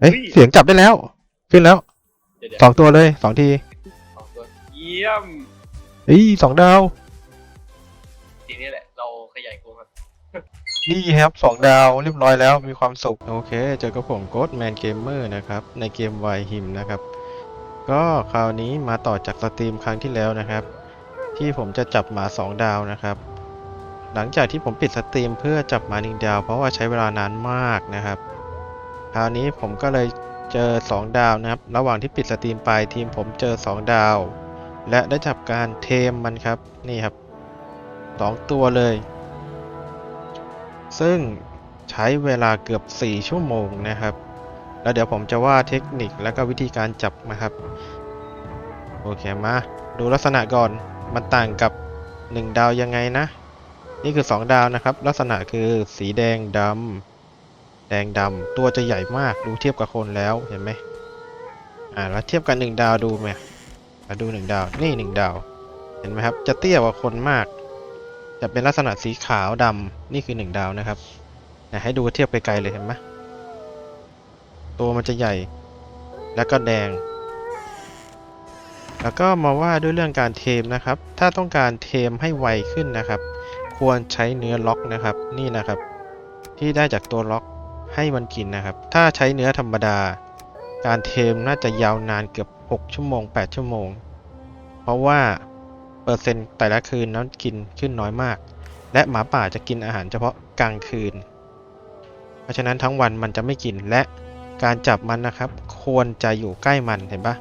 เอ้ยเฮ้ย เสียงจับได้แล้ว ขึ้นแล้วเดี๋ยวเดี๋ยวสองตัวเลยสองทีสองตัวเยี่ยมเอ้ยสองดาว ทีนี้แหละ เราขยายกรงครับนี่ครับสองดาวเรียบร้อยแล้วมีความสุข โอเค เจอกับผมโกดแมนเกมเมอร์นะครับ ในเกมไวฮิมนะครับ ก็คราวนี้มาต่อจากสตรีมครั้งที่แล้วนะครับ ที่ผมจะจับหมาสองดาวนะครับ หลังจากที่ผมปิดสตรีมเพื่อจับหมาหนึ่งดาว เพราะว่าใช้เวลานานมากนะครับ คราวนี้ผมก็เลยเจอ 2 ดาวนะครับ ระหว่างที่ปิดสตรีมไปทีมผมเจอ 2 ดาว และได้จับการเทมมันครับ นี่ครับ 2 ตัวเลย ซึ่งใช้เวลาเกือบ 4 ชั่วโมงนะครับ แล้วเดี๋ยวผมจะว่าเทคนิคและก็วิธีการจับนะครับ โอเคมา ดูลักษณะก่อนมันต่างกับ 1 ดาวยังไงนะ นี่คือ 2 ดาวนะครับ ลักษณะคือสีแดงดำ ดงดำตัวจะใหญ่มากดูเทียบกับคนแล้วเห็นไหมอ่าแล้วเทียบกันหนึ่งดาวดูไหมมาดูหนึ่งดาวนี่หนึ่งดาว เห็นไหมครับ จะเตี้ยกว่าคนมาก จะเป็นลักษณะสีขาวดำนี่คือหนึ่งดาวนะครับนะให้ดูเทียบไกลๆเลยเห็นไหมตัวมันจะใหญ่ แล้วก็แดง แล้วก็มาว่าด้วยเรื่องการเทมนะครับ ถ้าต้องการเทมให้ไวขึ้นนะครับ ควรใช้เนื้อล็อกนะครับ นี่นะครับ ที่ได้จากตัวล็อก ให้มันกินนะครับ ถ้าใช้เนื้อธรรมดา การเทมน่าจะยาวนานเกือบ 6 ชั่วโมง 8 ชั่วโมง เพราะว่าเปอร์เซ็นต์แต่ละคืนนั้นกินขึ้นน้อยมาก และหมาป่าจะกินอาหารเฉพาะกลางคืน เพราะฉะนั้นทั้งวันมันจะไม่กินและการจับมันนะครับ ควรจะอยู่ใกล้มันเห็นปะ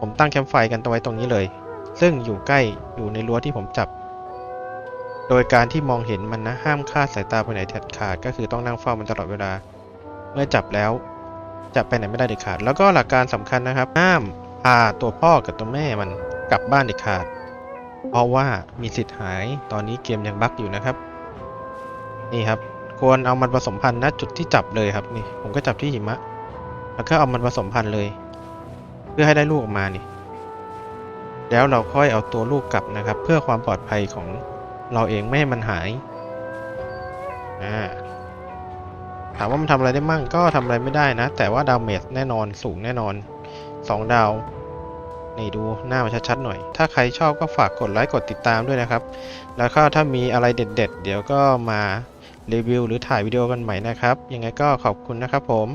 ผมตั้งแคมป์ไฟกันตไว้ตรงนี้เลย ซึ่งอยู่ใกล้อยู่ในรั้วที่ผมจับ โดยการที่มองเห็นมันนะห้ามคลาดสายตาไปไหนเด็ดขาดก็คือต้องนั่งเฝ้ามันตลอดเวลา เมื่อจับแล้วจะไปไหนไม่ได้เด็ดขาด แล้วก็หลักการสำคัญนะครับห้ามพาตัวพ่อกับตัวแม่มันกลับบ้านเด็ดขาด เพราะว่ามีสิทธิ์หายตอนนี้เกมยังบั๊กอยู่นะครับ นี่ครับ ควรเอามันผสมพันธุ์ณจุดที่จับเลยครับนี่ ผมก็จับที่หิมะ แล้วก็เอามันผสมพันธุ์เลย เพื่อให้ได้ลูกออกมานี่ แล้วเราค่อยเอาตัวลูกกลับนะครับ เพื่อความปลอดภัยของเราเองไม่ให้มันหายอ่า ถามว่ามันทำอะไรได้มั่งก็ทำอะไรไม่ได้นะ แต่ว่าดาเมจแน่นอนสูงแน่นอน 2 ดาว นี่ดูหน้ามันชัดๆหน่อย ถ้าใครชอบก็ฝากกดไลค์กดติดตามด้วยนะครับ แล้วก็ถ้ามีอะไรเด็ด ๆ เดี๋ยวก็มารีวิวหรือถ่ายวิดีโอกันใหม่นะครับ ยังไงก็ขอบคุณนะครับผม